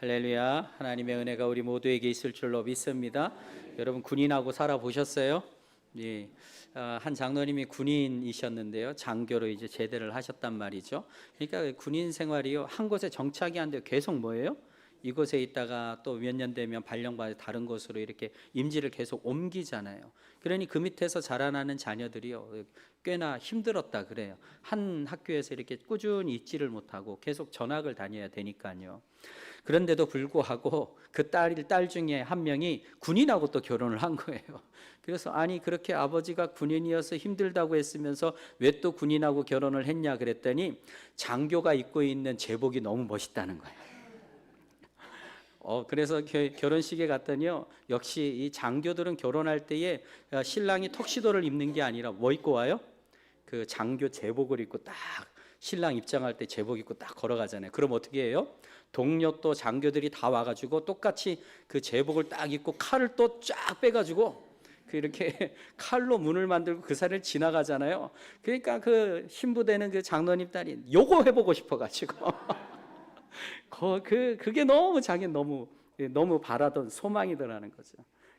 할렐루야. 하나님의 은혜가 우리 모두에게 있을 줄로 믿습니다. 여러분 군인하고 살아 보셨어요? 예. 아, 한 장로님이 군인이셨는데요. 장교로 이제 제대를 하셨단 말이죠. 그러니까 군인 생활이요. 한 곳에 정착이 안 돼요. 계속 뭐예요? 이곳에 있다가 또 몇 년 되면 발령받아 다른 곳으로 이렇게 임지를 계속 옮기잖아요. 그러니 그 밑에서 자라나는 자녀들이요. 꽤나 힘들었다 그래요. 한 학교에서 이렇게 꾸준히 있지를 못하고 계속 전학을 다녀야 되니까요. 그런데도 불구하고 그 딸, 딸 중에 한 명이 군인하고 또 결혼을 한 거예요. 그래서 아니 그렇게 아버지가 군인이어서 힘들다고 했으면서 왜 또 군인하고 결혼을 했냐 그랬더니 장교가 입고 있는 제복이 너무 멋있다는 거예요. 어 그래서 겨- 결혼식에 갔더니요 역시 이 장교들은 결혼할 때에 어, 신랑이 턱시도를 입는 게 아니라 뭐 입고 와요? 그 장교 제복을 입고 딱 신랑 입장할 때 제복 입고 딱 걸어가잖아요. 그럼 어떻게 해요? 동료 또 장교들이 다 와가지고 똑같이 그 제복을 딱 입고 칼을 또 쫙 빼가지고 그 이렇게 칼로 문을 만들고 그 산을 지나가잖아요. 그러니까 그 신부되는 그 장로님 딸이 요거 해보고 싶어가지고 그, 그 그게 너무 자기 너무 너무 바라던 소망이더라는 거죠.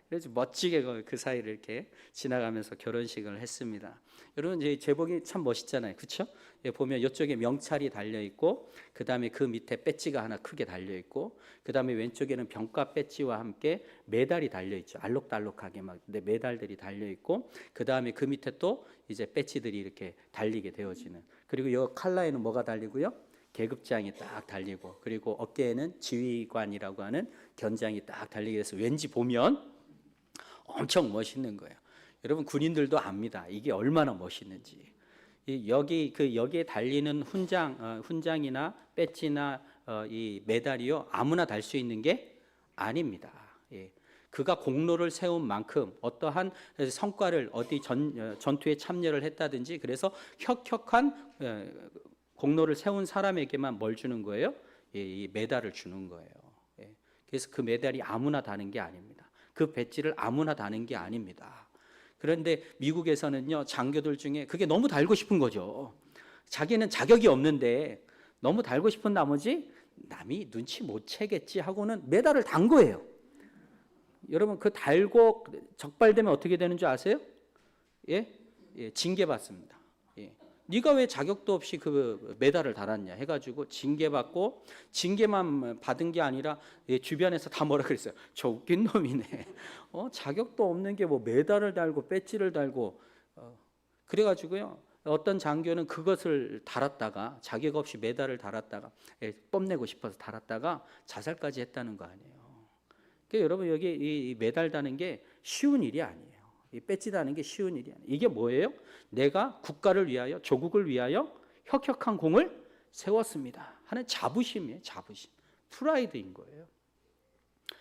그래서 멋지게 그- 그 사이를 이렇게 지나가면서 결혼식을 했습니다. 여러분 이제 제복이 참 멋있잖아요, 그렇죠? 보면 이쪽에 명찰이 달려 있고, 그 다음에 그 밑에 배지가 하나 크게 달려 있고, 그 다음에 왼쪽에는 병가 배지와 함께 메달이 달려 있죠. 알록달록하게 막 메달들이 달려 있고, 그 다음에 그 밑에 또 이제 배지들이 이렇게 달리게 되어지는. 그리고 이 칼라에는 뭐가 달리고요? 계급장이 딱 달리고 그리고 어깨에는 지휘관이라고 하는 견장이 딱 달리게 돼서 왠지 보면 엄청 멋있는 거예요. 여러분 군인들도 압니다. 이게 얼마나 멋있는지. 이 여기 그 여기에 달리는 훈장 어, 훈장이나 배지나 어, 이 메달이요 아무나 달 수 있는 게 아닙니다. 예. 그가 공로를 세운 만큼 어떠한 성과를 어디 전, 어, 전투에 참여를 했다든지 그래서 혁혁한 어, 공로를 세운 사람에게만 뭘 주는 거예요? 예, 이 메달을 주는 거예요. 예. 그래서 그 메달이 아무나 다는 게 아닙니다. 그 배지를 아무나 다는 게 아닙니다. 그런데 미국에서는요 장교들 중에 그게 너무 달고 싶은 거죠. 자기는 자격이 없는데 너무 달고 싶은 나머지 남이 눈치 못 채겠지 하고는 메달을 단 거예요. 여러분 그 달고 적발되면 어떻게 되는 줄 아세요? 예, 예 징계 받습니다. 예. 네가 왜 자격도 없이 그 메달을 달았냐 해가지고 징계 받고 징계만 받은 게 아니라 예, 주변에서 다 뭐라 그랬어요. 저 웃긴 놈이네. 어, 자격도 없는 게 뭐 메달을 달고 배지를 달고 어, 그래가지고요. 어떤 장교는 그것을 달았다가 자격 없이 메달을 달았다가 예, 뽐내고 싶어서 달았다가 자살까지 했다는 거 아니에요. 그러니까 여러분 여기 이 메달 다는 게 쉬운 일이 아니에요. 이 배지 다는 게 쉬운 일이 아니에요. 이게 뭐예요? 내가 국가를 위하여 조국을 위하여 혁혁한 공을 세웠습니다. 하는 자부심이에요. 자부심. 프라이드인 거예요.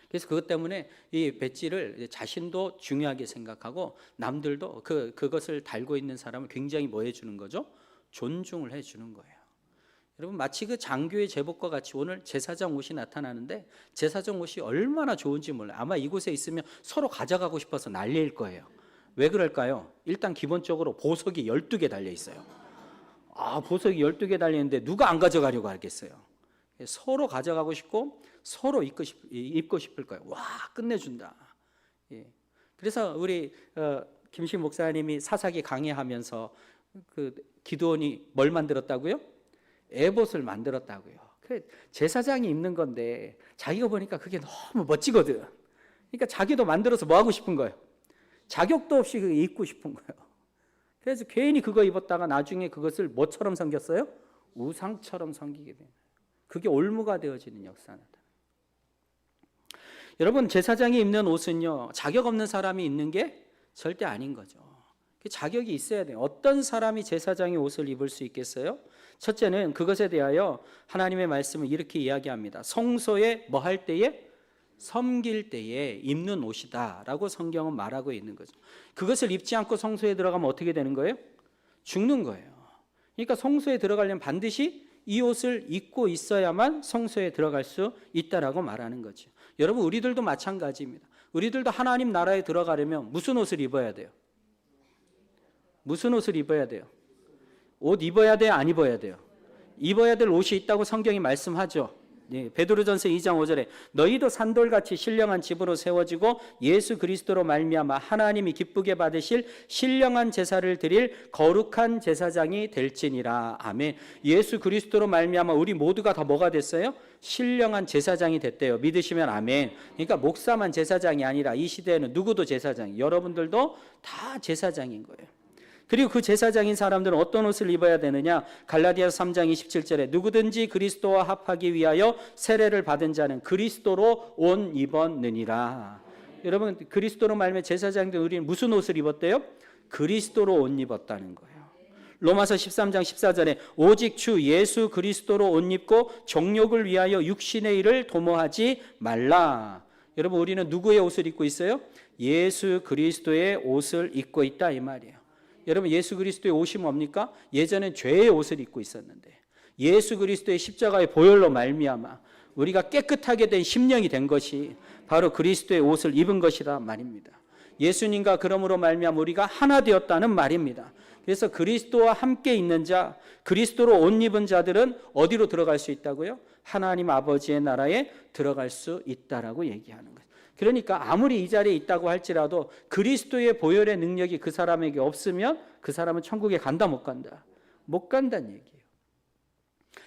그래서 그것 때문에 이 배지를 자신도 중요하게 생각하고 남들도 그 그것을 달고 있는 사람을 굉장히 뭐 해주는 거죠? 존중을 해주는 거예요. 여러분 마치 그 장교의 제복과 같이 오늘 제사장 옷이 나타나는데 제사장 옷이 얼마나 좋은지 몰라요. 아마 이곳에 있으면 서로 가져가고 싶어서 난리일 거예요. 왜 그럴까요? 일단 기본적으로 보석이 12개 달려 있어요. 아, 보석이 12개 달려 있는데 누가 안 가져가려고 하겠어요? 서로 가져가고 싶고 서로 입고, 싶, 입고 싶을 거예요. 와, 끝내준다. 예. 그래서 우리 어, 김신 목사님이 사사기 강의하면서 그 기도원이 뭘 만들었다고요? 에봇을 만들었다고요. 그 제사장이 입는 건데 자기가 보니까 그게 너무 멋지거든. 그러니까 자기도 만들어서 뭐 하고 싶은 거예요? 자격도 없이 그 입고 싶은 거예요. 그래서 괜히 그거 입었다가 나중에 그것을 뭐처럼 섬겼어요? 우상처럼 섬기게 거예요. 그게 올무가 되어지는 역사는. 여러분 제사장이 입는 옷은요 자격 없는 사람이 입는 게 절대 아닌 거죠. 그 자격이 있어야 돼요. 어떤 사람이 제사장의 옷을 입을 수 있겠어요? 첫째는 그것에 대하여 하나님의 말씀을 이렇게 이야기합니다. 성소에 뭐 할 때에 섬길 때에 입는 옷이다라고 성경은 말하고 있는 거죠. 그것을 입지 않고 성소에 들어가면 어떻게 되는 거예요? 죽는 거예요. 그러니까 성소에 들어가려면 반드시 이 옷을 입고 있어야만 성소에 들어갈 수 있다라고 말하는 거죠. 여러분 우리들도 마찬가지입니다. 우리들도 하나님 나라에 들어가려면 무슨 옷을 입어야 돼요? 무슨 옷을 입어야 돼요? 옷 입어야 돼요? 안 입어야 돼요? 입어야 될 옷이 있다고 성경이 말씀하죠. 예, 베드로전서 2장 5절에 너희도 산돌같이 신령한 집으로 세워지고 예수 그리스도로 말미암아 하나님이 기쁘게 받으실 신령한 제사를 드릴 거룩한 제사장이 될지니라. 아멘. 예수 그리스도로 말미암아 우리 모두가 다 뭐가 됐어요? 신령한 제사장이 됐대요. 믿으시면 아멘. 그러니까 목사만 제사장이 아니라 이 시대에는 누구도 제사장. 여러분들도 다 제사장인 거예요. 그리고 그 제사장인 사람들은 어떤 옷을 입어야 되느냐? 갈라디아서 3장 27절에 누구든지 그리스도와 합하기 위하여 세례를 받은 자는 그리스도로 옷 입었느니라. 여러분 그리스도로 말면 제사장들 우리는 무슨 옷을 입었대요? 그리스도로 옷 입었다는 거예요. 로마서 13장 14절에 오직 주 예수 그리스도로 옷 입고 정욕을 위하여 육신의 일을 도모하지 말라. 여러분 우리는 누구의 옷을 입고 있어요? 예수 그리스도의 옷을 입고 있다 이 말이에요. 여러분 예수 그리스도의 옷이 뭡니까? 예전엔 죄의 옷을 입고 있었는데 예수 그리스도의 십자가의 보혈로 말미암아 우리가 깨끗하게 된 심령이 된 것이 바로 그리스도의 옷을 입은 것이라 말입니다. 예수님과 그러므로 말미암아 우리가 하나 되었다는 말입니다. 그래서 그리스도와 함께 있는 자, 그리스도로 옷 입은 자들은 어디로 들어갈 수 있다고요? 하나님 아버지의 나라에 들어갈 수 있다라고 얘기하는 거예요. 그러니까 아무리 이 자리에 있다고 할지라도 그리스도의 보혈의 능력이 그 사람에게 없으면 그 사람은 천국에 간다 못 간다. 못 간다는 얘기예요.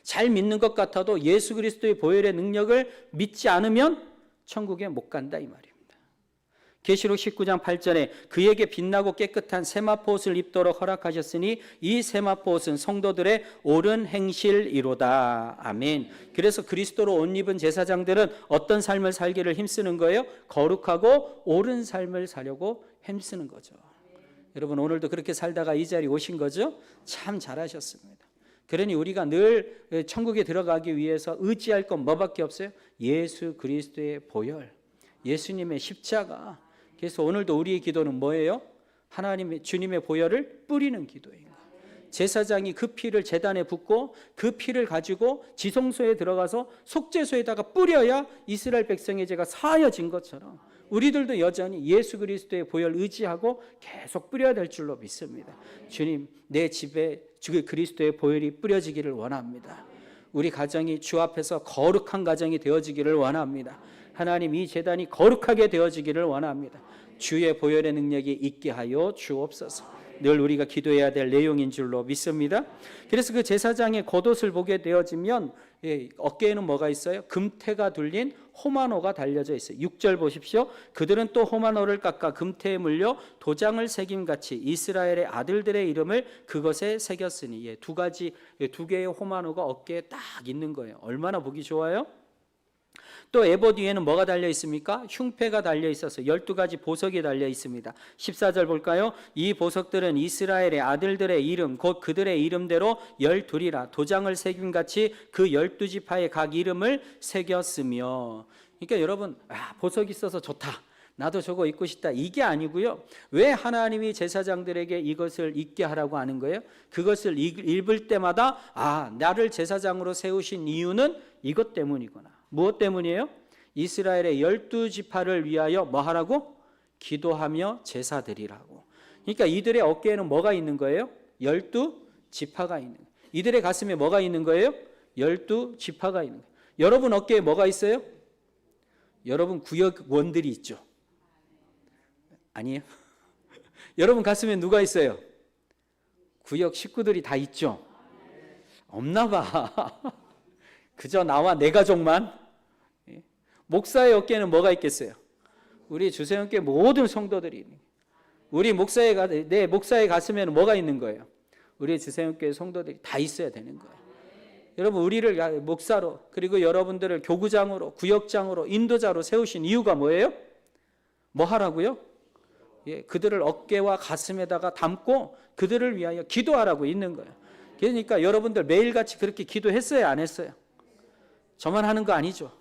잘 믿는 것 같아도 예수 그리스도의 보혈의 능력을 믿지 않으면 천국에 못 간다 이 말입니다. 계시록 19장 8절에 그에게 빛나고 깨끗한 세마포 옷을 입도록 허락하셨으니 이 세마포 옷은 성도들의 옳은 행실이로다. 아멘. 그래서 그리스도로 옷 입은 제사장들은 어떤 삶을 살기를 힘쓰는 거예요? 거룩하고 옳은 삶을 사려고 힘쓰는 거죠. 여러분 오늘도 그렇게 살다가 이 자리 오신 거죠? 참 잘하셨습니다. 그러니 우리가 늘 천국에 들어가기 위해서 의지할 건 뭐밖에 없어요? 예수 그리스도의 보혈, 예수님의 십자가. 그래서 오늘도 우리의 기도는 뭐예요? 하나님의 주님의 보혈을 뿌리는 기도예요. 제사장이 그 피를 제단에 붓고 그 피를 가지고 지성소에 들어가서 속죄소에다가 뿌려야 이스라엘 백성의 죄가 사하여진 것처럼 우리들도 여전히 예수 그리스도의 보혈 의지하고 계속 뿌려야 될 줄로 믿습니다. 주님, 내 집에 주 그리스도의 보혈이 뿌려지기를 원합니다. 우리 가정이 주 앞에서 거룩한 가정이 되어지기를 원합니다. 하나님 이 재단이 거룩하게 되어지기를 원합니다. 주의 보혈의 능력이 있게 하여 주옵소서. 늘 우리가 기도해야 될 내용인 줄로 믿습니다. 그래서 그 제사장의 겉옷을 보게 되어지면 예, 어깨에는 뭐가 있어요? 금태가 둘린 호마노가 달려져 있어요. 6절 보십시오. 그들은 또 호마노를 깎아 금태에 물려 도장을 새김 같이 이스라엘의 아들들의 이름을 그것에 새겼으니 예, 두 가지 예, 두 개의 호마노가 어깨에 딱 있는 거예요. 얼마나 보기 좋아요? 또 에보 뒤에는 뭐가 달려 있습니까? 흉패가 달려 있어서 12가지 보석이 달려 있습니다. 14절 볼까요? 이 보석들은 이스라엘의 아들들의 이름 곧 그들의 이름대로 12이라 도장을 새김 같이 그 12지파의 각 이름을 새겼으며 그러니까 여러분 아, 보석 있어서 좋다. 나도 저거 입고 싶다. 이게 아니고요. 왜 하나님이 제사장들에게 이것을 입게 하라고 하는 거예요? 그것을 읽을 때마다 아, 나를 제사장으로 세우신 이유는 이것 때문이구나. 무엇 때문이에요? 이스라엘의 열두 지파를 위하여 뭐 하라고? 기도하며 제사 드리라고. 그러니까 이들의 어깨에는 뭐가 있는 거예요? 열두 지파가 있는 거예요. 이들의 가슴에 뭐가 있는 거예요? 열두 지파가 있는 거예요. 여러분 어깨에 뭐가 있어요? 여러분 구역원들이 있죠. 아니에요? 여러분 가슴에 누가 있어요? 구역 식구들이 다 있죠. 없나 봐. 그저 나와 내 가족만 목사의 어깨에는 뭐가 있겠어요? 우리 주세형께 모든 성도들이 우리 목사의 가, 내 목사의 가슴에는 뭐가 있는 거예요? 우리 주세형께 성도들이 다 있어야 되는 거예요. 여러분 우리를 목사로 그리고 여러분들을 교구장으로 구역장으로 인도자로 세우신 이유가 뭐예요? 뭐 하라고요? 예, 그들을 어깨와 가슴에다가 담고 그들을 위하여 기도하라고 있는 거예요. 그러니까 여러분들 매일같이 그렇게 기도했어요, 안 했어요? 저만 하는 거 아니죠.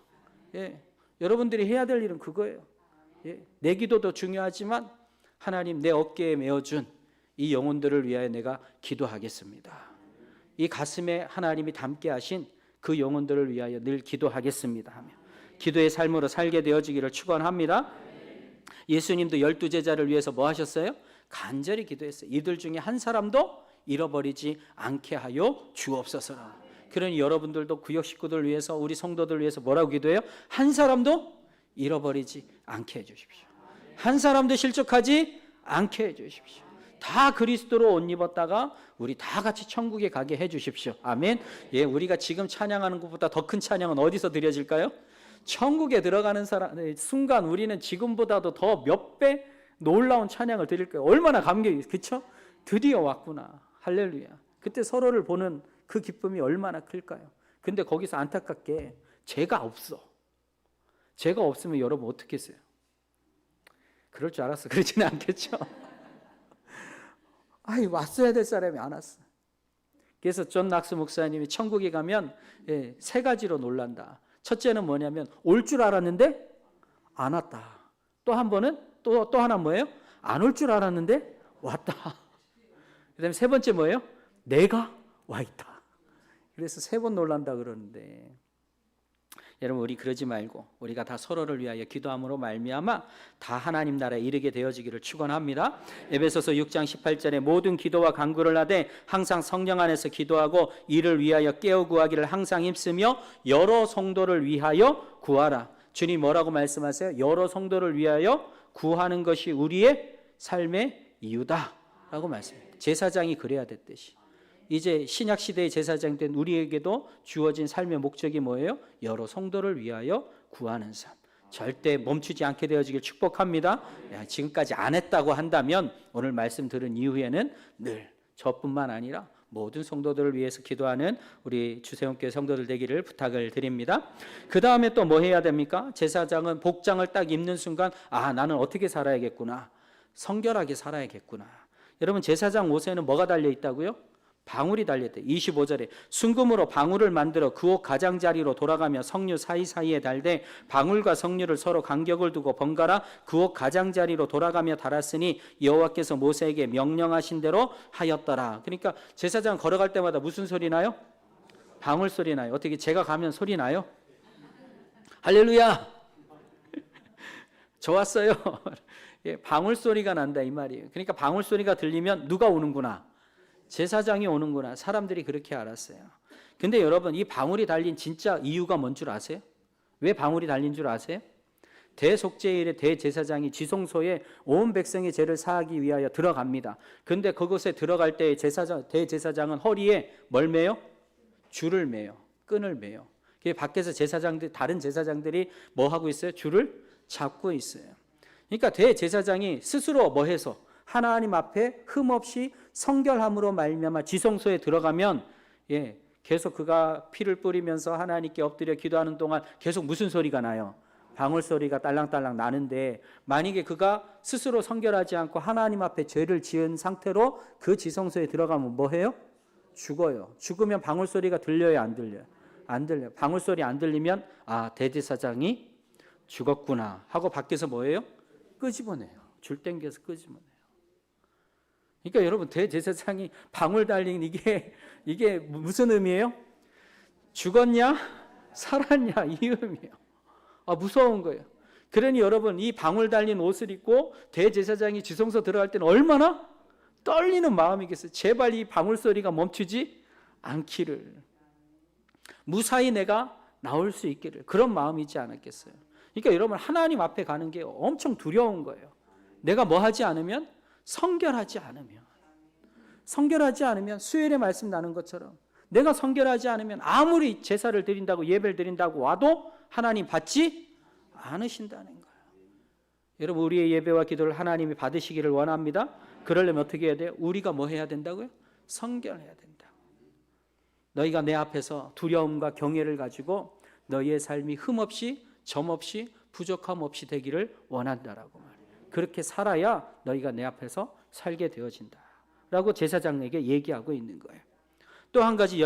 예, 여러분들이 해야 될 일은 그거예요. 예, 내 기도도 중요하지만 하나님 내 어깨에 메어준 이 영혼들을 위하여 내가 기도하겠습니다. 이 가슴에 하나님이 담게 하신 그 영혼들을 위하여 늘 기도하겠습니다 하며 기도의 삶으로 살게 되어지기를 축원합니다. 예수님도 열두 제자를 위해서 뭐 하셨어요? 간절히 기도했어요. 이들 중에 한 사람도 잃어버리지 않게 하여 주옵소서. 그러니 여러분들도 구역 식구들 위해서 우리 성도들 위해서 뭐라고 기도해요? 한 사람도 잃어버리지 않게 해 주십시오. 한 사람도 실족하지 않게 해 주십시오. 다 그리스도로 옷 입었다가 우리 다 같이 천국에 가게 해 주십시오. 아멘. 예, 우리가 지금 찬양하는 것보다 더 큰 찬양은 어디서 드려질까요? 천국에 들어가는 사람 순간 우리는 지금보다도 더 몇 배 놀라운 찬양을 드릴 거예요. 얼마나 감격이 그렇죠? 드디어 왔구나. 할렐루야. 그때 서로를 보는 그 기쁨이 얼마나 클까요? 근데 거기서 안타깝게 죄가 없어. 죄가 없으면 여러분 어떻게 했어요? 그럴 줄 알았어. 그러지는 않겠죠. 아이 왔어야 될 사람이 안 왔어. 그래서 존 낙스 목사님이 천국에 가면 예, 세 가지로 놀란다. 첫째는 뭐냐면 올 줄 알았는데 안 왔다. 또 한 번은 또 또 하나 뭐예요? 안 올 줄 알았는데 왔다. 그 다음에 세 번째 뭐예요? 내가 와 있다. 그래서 세 번 놀란다 그러는데 여러분 우리 그러지 말고 우리가 다 서로를 위하여 기도함으로 말미암아 다 하나님 나라에 이르게 되어지기를 축원합니다. 에베소서 6장 18절에 모든 기도와 간구를 하되 항상 성령 안에서 기도하고 이를 위하여 깨어 구하기를 항상 힘쓰며 여러 성도를 위하여 구하라. 주님 뭐라고 말씀하세요? 여러 성도를 위하여 구하는 것이 우리의 삶의 이유다라고 말씀해요. 제사장이 그래야 됐듯이. 이제 신약 시대의 제사장 된 우리에게도 주어진 삶의 목적이 뭐예요? 여러 성도를 위하여 구하는 삶. 절대 멈추지 않게 되어지길 축복합니다. 야, 지금까지 안 했다고 한다면 오늘 말씀 들은 이후에는 늘 저뿐만 아니라 모든 성도들을 위해서 기도하는 우리 주세훈교회 성도들 되기를 부탁을 드립니다. 그 다음에 또 뭐 해야 됩니까? 제사장은 복장을 딱 입는 순간 아 나는 어떻게 살아야겠구나. 성결하게 살아야겠구나. 여러분 제사장 옷에는 뭐가 달려 있다고요? 방울이 달렸대. 25절에 순금으로 방울을 만들어 그옷 가장자리로 돌아가며 성류 사이사이에 달되 방울과 성류를 서로 간격을 두고 번갈아 그옷 가장자리로 돌아가며 달았으니 여호와께서 모세에게 명령하신 대로 하였더라. 그러니까 제사장 걸어갈 때마다 무슨 소리 나요? 방울 소리 나요. 어떻게 제가 가면 소리 나요? 할렐루야. 좋았어요. 예, 방울 소리가 난다 이 말이에요. 그러니까 방울 소리가 들리면 누가 오는구나. 제사장이 오는구나. 사람들이 그렇게 알았어요. 근데 여러분 이 방울이 달린 진짜 이유가 뭔 줄 아세요? 왜 방울이 달린 줄 아세요? 대속죄일에 대제사장이 지성소에 온 백성의 죄를 사하기 위하여 들어갑니다. 근데 그곳에 들어갈 때 제사장 대제사장은 허리에 뭘 매요? 줄을 매요. 끈을 매요. 그 밖에서 제사장들 다른 제사장들이 뭐 하고 있어요? 줄을 잡고 있어요. 그러니까 대제사장이 스스로 뭐 해서 하나님 앞에 흠없이 성결함으로 말미암아 지성소에 들어가면 예, 계속 그가 피를 뿌리면서 하나님께 엎드려 기도하는 동안 계속 무슨 소리가 나요? 방울 소리가 딸랑딸랑 나는데 만약에 그가 스스로 성결하지 않고 하나님 앞에 죄를 지은 상태로 그 지성소에 들어가면 뭐 해요? 죽어요. 죽으면 방울 소리가 들려요, 안 들려요? 안 들려요. 방울 소리 안 들리면 아, 대제사장이 죽었구나 하고 밖에서 뭐예요? 끄집어내요. 줄 땡겨서 끄집어내요. 그러니까 여러분 대제사장이 방울 달린 이게 이게 무슨 의미예요? 죽었냐? 살았냐? 이 의미예요. 아 무서운 거예요. 그러니 여러분 이 방울 달린 옷을 입고 대제사장이 지성소 들어갈 때는 얼마나 떨리는 마음이겠어요. 제발 이 방울 소리가 멈추지 않기를 무사히 내가 나올 수 있기를 그런 마음이지 않았겠어요. 그러니까 여러분 하나님 앞에 가는 게 엄청 두려운 거예요. 내가 뭐 하지 않으면 성결하지 않으면 성결하지 않으면 수요일에 말씀 나눈 것처럼 내가 성결하지 않으면 아무리 제사를 드린다고 예배를 드린다고 와도 하나님 받지 않으신다는 거예요. 여러분 우리의 예배와 기도를 하나님이 받으시기를 원합니다. 그러려면 어떻게 해야 돼요? 우리가 뭐 해야 된다고요? 성결해야 된다. 너희가 내 앞에서 두려움과 경외를 가지고 너희의 삶이 흠 없이 점 없이 부족함 없이 되기를 원한다라고 말해요. 그렇게 살아야 너희가 내 앞에서 살게 되어진다. 라고 제사장에게 얘기하고 있는 거예요. 또 한 가지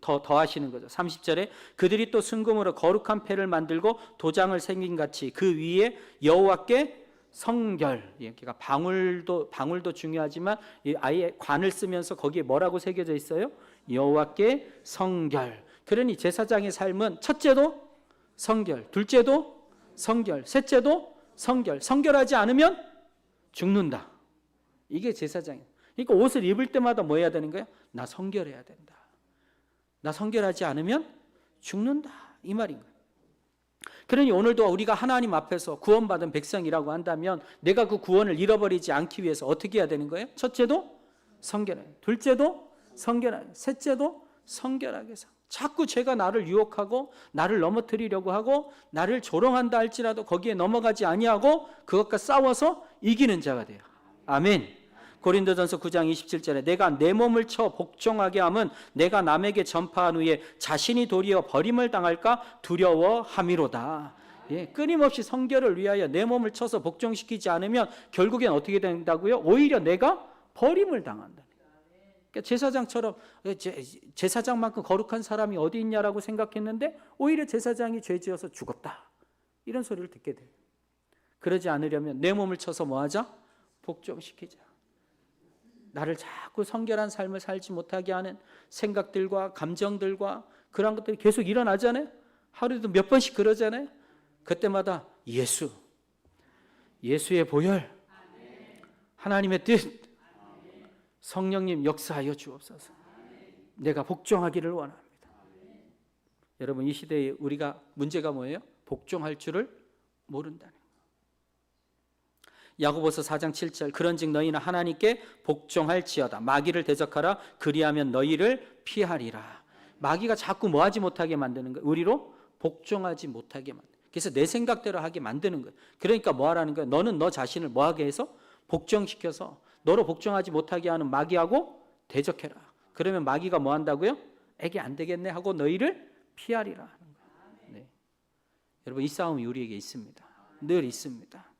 더, 더 하시는 거죠. 30절에 그들이 또 순금으로 거룩한 패를 만들고 도장을 생긴 같이 그 위에 여호와께 성결, 예, 그러니까 방울도 방울도 중요하지만 아예 관을 쓰면서 거기에 뭐라고 새겨져 있어요? 여호와께 성결. 그러니 제사장의 삶은 첫째도 성결, 둘째도 성결, 셋째도 성결. 성결하지 않으면 죽는다. 이게 제사장이에요. 그러니까 옷을 입을 때마다 뭐 해야 되는 거예요? 나 성결해야 된다. 나 성결하지 않으면 죽는다. 이 말인 거예요. 그러니 오늘도 우리가 하나님 앞에서 구원받은 백성이라고 한다면 내가 그 구원을 잃어버리지 않기 위해서 어떻게 해야 되는 거예요? 첫째도 성결하게, 둘째도 성결하게, 셋째도 성결하게 살. 자꾸 죄가 나를 유혹하고 나를 넘어뜨리려고 하고 나를 조롱한다 할지라도 거기에 넘어가지 아니하고 그것과 싸워서 이기는 자가 돼요. 아멘. 고린도전서 9장 27절에 내가 내 몸을 쳐 복종하게 함은 내가 남에게 전파한 후에 자신이 도리어 버림을 당할까 두려워함이로다. 예, 끊임없이 성결을 위하여 내 몸을 쳐서 복종시키지 않으면 결국엔 어떻게 된다고요? 오히려 내가 버림을 당한다. 그러니까 제사장처럼 제, 제사장만큼 거룩한 사람이 어디 있냐라고 생각했는데 오히려 제사장이 죄지어서 죽었다. 이런 소리를 듣게 돼요. 그러지 않으려면 내 몸을 쳐서 뭐하자? 복종시키자. 나를 자꾸 성결한 삶을 살지 못하게 하는 생각들과 감정들과 그런 것들이 계속 일어나잖아요. 하루에도 몇 번씩 그러잖아요. 그때마다 예수, 예수의 보혈, 하나님의 뜻, 성령님 역사하여 주옵소서. 내가 복종하기를 원합니다. 여러분 이 시대에 우리가 문제가 뭐예요? 복종할 줄을 모른다는 야고보서 4장 7절 그런즉 너희는 하나님께 복종할지어다. 마귀를 대적하라. 그리하면 너희를 피하리라. 마귀가 자꾸 뭐 하지 못하게 만드는 거예요? 우리로 복종하지 못하게 만드 그래서 내 생각대로 하게 만드는 거예요. 그러니까 뭐 하라는 거예요? 너는 너 자신을 뭐 하게 해서? 복종시켜서 너로 복종하지 못하게 하는 마귀하고 대적해라 그러면 마귀가 뭐 한다고요 애기 안 되겠네 하고 너희를 피하리라 하는 거예요 네. 여러분 이 싸움이 우리에게 있습니다 늘 있습니다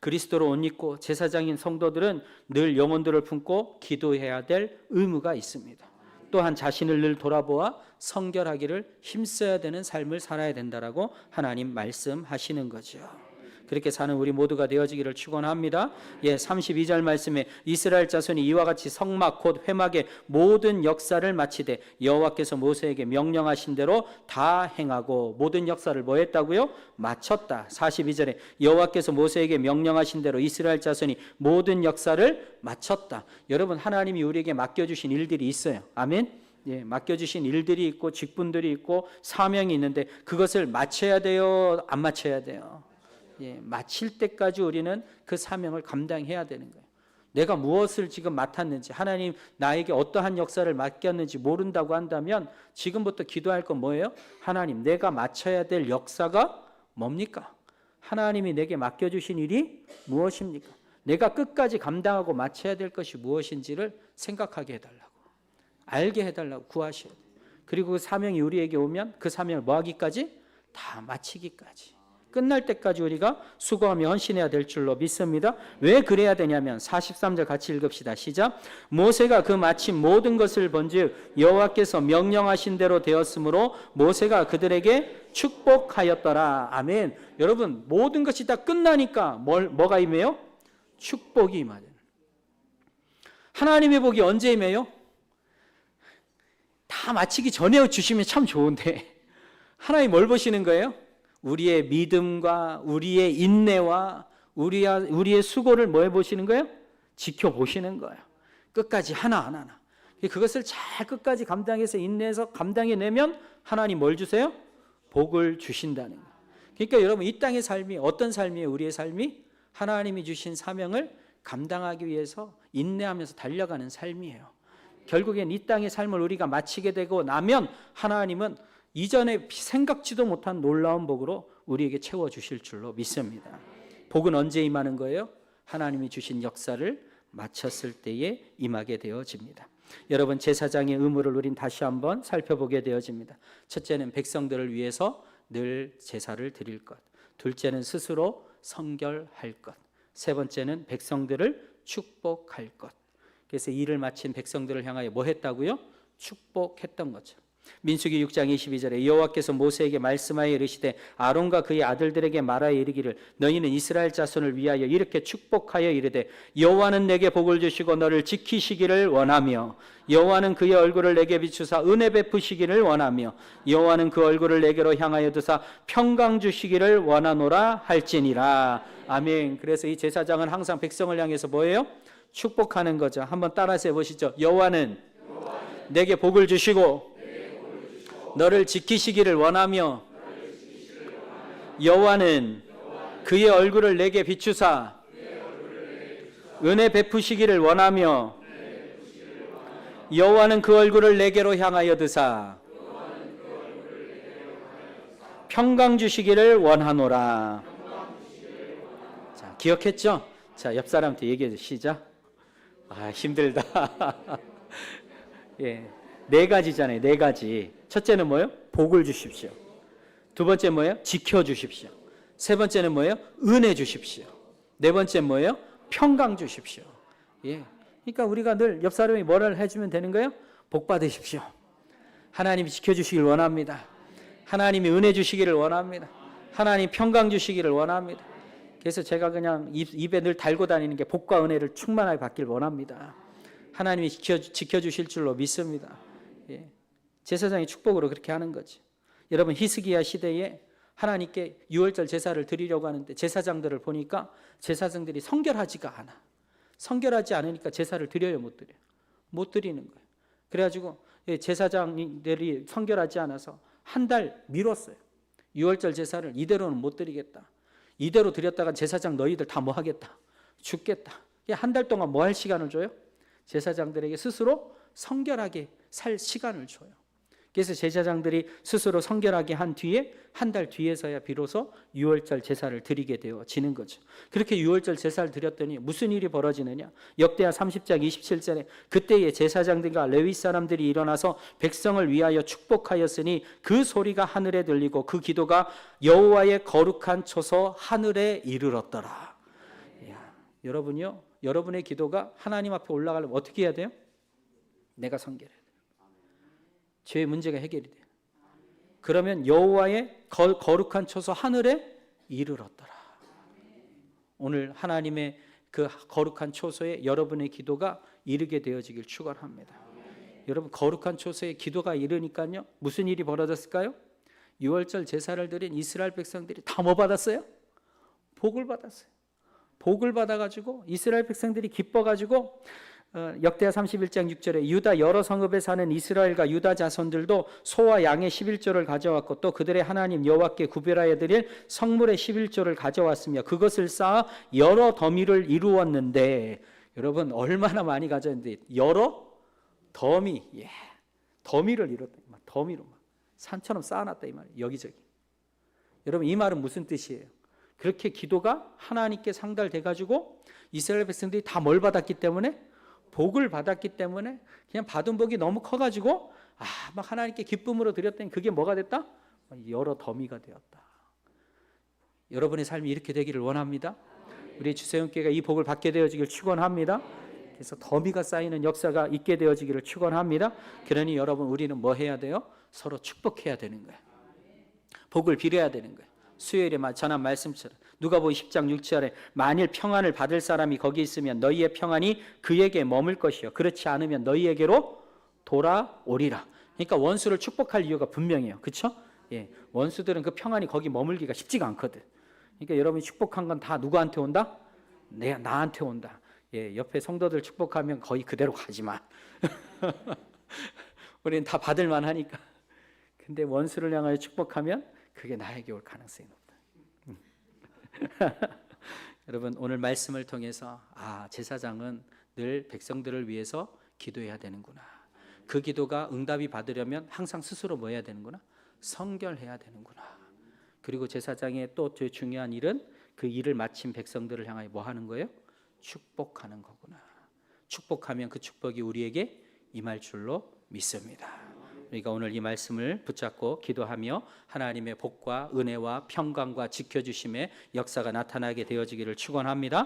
그리스도로 옷 입고 제사장인 성도들은 늘 영혼들을 품고 기도해야 될 의무가 있습니다. 또한 자신을 늘 돌아보아 성결하기를 힘써야 되는 삶을 살아야 된다라고 하나님 말씀하시는 거죠. 그렇게 사는 우리 모두가 되어지기를 축원합니다. 예, 32절 말씀에 이스라엘 자손이 이와 같이 성막 곧 회막의 모든 역사를 마치되 여호와께서 모세에게 명령하신 대로 다 행하고 모든 역사를 뭐 했다고요? 마쳤다. 42절에 여호와께서 모세에게 명령하신 대로 이스라엘 자손이 모든 역사를 마쳤다. 여러분 하나님이 우리에게 맡겨 주신 일들이 있어요. 아멘. 예, 맡겨주신 일들이 있고 직분들이 있고 사명이 있는데 그것을 마쳐야 돼요, 안 마쳐야 돼요. 예, 마칠 때까지 우리는 그 사명을 감당해야 되는 거예요. 내가 무엇을 지금 맡았는지 하나님 나에게 어떠한 역사를 맡겼는지 모른다고 한다면 지금부터 기도할 건 뭐예요? 하나님 내가 마쳐야 될 역사가 뭡니까? 하나님이 내게 맡겨주신 일이 무엇입니까? 내가 끝까지 감당하고 마쳐야 될 것이 무엇인지를 생각하게 해달라고 알게 해달라고 구하셔야 돼요. 그리고 그 사명이 우리에게 오면 그 사명을 뭐하기까지? 다 마치기까지. 끝날 때까지 우리가 수고하며 헌신해야 될 줄로 믿습니다. 왜 그래야 되냐면 43절 같이 읽읍시다. 시작. 모세가 그 마침 모든 것을 본즉 여호와께서 명령하신 대로 되었으므로 모세가 그들에게 축복하였더라. 아멘. 여러분 모든 것이 다 끝나니까 뭘 뭐가 임해요? 축복이 임하는. 하나님의 복이 언제 임해요? 다 마치기 전에 주시면 참 좋은데 하나님 뭘 보시는 거예요? 우리의 믿음과 우리의 인내와 우리의, 우리의 수고를 뭐 해보시는 거예요? 지켜보시는 거예요. 끝까지 하나하나. 하나. 그것을 잘 끝까지 감당해서 인내해서 감당해내면 하나님 뭘 주세요? 복을 주신다는 거예요. 그러니까 여러분 이 땅의 삶이 어떤 삶이에요? 우리의 삶이 하나님이 주신 사명을 감당하기 위해서 인내하면서 달려가는 삶이에요. 결국엔 이 땅의 삶을 우리가 마치게 되고 나면 하나님은 이전에 생각지도 못한 놀라운 복으로 우리에게 채워 주실 줄로 믿습니다. 복은 언제 임하는 거예요? 하나님이 주신 역사를 마쳤을 때에 임하게 되어집니다. 여러분 제사장의 의무를 우린 다시 한번 살펴보게 되어집니다. 첫째는 백성들을 위해서 늘 제사를 드릴 것. 둘째는 스스로 성결할 것. 세 번째는 백성들을 축복할 것. 그래서 일을 마친 백성들을 향하여 뭐 했다고요? 축복했던 거죠. 민수기 6장 22절에 여호와께서 모세에게 말씀하여 이르시되 아론과 그의 아들들에게 말하여 이르기를 너희는 이스라엘 자손을 위하여 이렇게 축복하여 이르되 여호와는 내게 복을 주시고 너를 지키시기를 원하며 여호와는 그의 얼굴을 내게 비추사 은혜 베푸시기를 원하며 여호와는 그 얼굴을 내게로 향하여 두사 평강 주시기를 원하노라 할지니라. 아멘. 그래서 이 제사장은 항상 백성을 향해서 뭐예요? 축복하는 거죠. 한번 따라서 해 보시죠. 여호와는 내게 복을 주시고 너를 지키시기를 원하며 여호와는 그의 얼굴을 내게 비추사 은혜 베푸시기를 원하며 여호와는 그 얼굴을 내게로 향하여 드사 평강 주시기를 원하노라. 자, 기억했죠? 자, 옆 사람한테 얘기해 시작. 아, 힘들다. 예. 네 가지잖아요. 네 가지. 첫째는 뭐예요? 복을 주십시오. 두 번째 뭐예요? 지켜 주십시오. 세 번째는 뭐예요? 은혜 주십시오. 네 번째 뭐예요? 평강 주십시오. 예. 그러니까 우리가 늘 옆 사람이 뭐를 해주면 되는 거예요? 복 받으십시오. 하나님이 지켜주시길 원합니다. 하나님이 은혜 주시기를 원합니다. 하나님 평강 주시기를 원합니다. 그래서 제가 그냥 입, 입에 늘 달고 다니는 게 복과 은혜를 충만하게 받길 원합니다. 하나님이 지켜, 지켜주실 줄로 믿습니다. 예. 제사장의 축복으로 그렇게 하는 거지. 여러분 히스기야 시대에 하나님께 유월절 제사를 드리려고 하는데 제사장들을 보니까 제사장들이 성결하지가 않아. 성결하지 않으니까 제사를 드려요, 못 드려. 못 드리는 거예요. 그래가지고 예, 제사장들이 성결하지 않아서 한 달 미뤘어요. 유월절 제사를 이대로는 못 드리겠다. 이대로 드렸다가 제사장 너희들 다 뭐 하겠다. 죽겠다. 한 달 동안 뭐 할 시간을 줘요? 제사장들에게 스스로 성결하게 살 시간을 줘요. 그래서 제사장들이 스스로 성결하게 한 뒤에 한 달 뒤에서야 비로소 유월절 제사를 드리게 되어지는 거죠. 그렇게 유월절 제사를 드렸더니 무슨 일이 벌어지느냐? 역대하 30장 27절에 그때의 제사장들과 레위 사람들이 일어나서 백성을 위하여 축복하였으니 그 소리가 하늘에 들리고 그 기도가 여호와의 거룩한 초소 하늘에 이르렀더라. 이야, 여러분요, 여러분의 기도가 하나님 앞에 올라가려면 어떻게 해야 돼요? 내가 성결해. 죄의 문제가 해결이 돼요. 그러면 여호와의 거, 거룩한 초소 하늘에 이르렀더라. 오늘 하나님의 그 거룩한 초소에 여러분의 기도가 이르게 되어지길 축원합니다. 여러분 거룩한 초소에 기도가 이르니까요 무슨 일이 벌어졌을까요? 유월절 제사를 드린 이스라엘 백성들이 다 뭐 받았어요? 복을 받았어요. 복을 받아 가지고 이스라엘 백성들이 기뻐 가지고 어, 역대하 31장 6절에 유다 여러 성읍에 사는 이스라엘과 유다 자손들도 소와 양의 11조를 가져왔고 또 그들의 하나님 여호와께 구별하여 드릴 성물의 11조를 가져왔으며 그것을 쌓아 여러 더미를 이루었는데 여러분 얼마나 많이 가져왔는데 여러 더미 예. 더미를 이뤘다 막 더미로 막 산처럼 쌓아놨다 이 말이에요 여기저기 여러분 이 말은 무슨 뜻이에요? 그렇게 기도가 하나님께 상달돼 가지고 이스라엘 백성들이 다 뭘 받았기 때문에 복을 받았기 때문에 그냥 받은 복이 너무 커가지고 아 막 하나님께 기쁨으로 드렸더니 그게 뭐가 됐다? 여러 더미가 되었다. 여러분의 삶이 이렇게 되기를 원합니다. 우리 주세훈교회가 이 복을 받게 되어지길 축원합니다. 그래서 더미가 쌓이는 역사가 있게 되어지기를 축원합니다. 그러니 여러분 우리는 뭐 해야 돼요? 서로 축복해야 되는 거예요. 복을 빌어야 되는 거예요. 수요일에 전한 말씀처럼 누가복음 10장 6절에 만일 평안을 받을 사람이 거기 있으면 너희의 평안이 그에게 머물 것이요 그렇지 않으면 너희에게로 돌아오리라. 그러니까 원수를 축복할 이유가 분명해요. 그렇죠? 예. 원수들은 그 평안이 거기 머물기가 쉽지가 않거든. 그러니까 여러분이 축복한 건 다 누구한테 온다? 내가 나한테 온다. 예, 옆에 성도들 축복하면 거의 그대로 가지만 우리는 다 받을 만하니까. 근데 원수를 향하여 축복하면 그게 나에게 올 가능성이 높다. 여러분 오늘 말씀을 통해서 아 제사장은 늘 백성들을 위해서 기도해야 되는구나. 그 기도가 응답이 받으려면 항상 스스로 뭐 해야 되는구나? 성결해야 되는구나. 그리고 제사장의 또 제일 중요한 일은 그 일을 마친 백성들을 향하여 뭐 하는 거예요? 축복하는 거구나. 축복하면 그 축복이 우리에게 임할 줄로 믿습니다. 우리가 오늘 이 말씀을 붙잡고 기도하며 하나님의 복과 은혜와 평강과 지켜주심의 역사가 나타나게 되어지기를 축원합니다.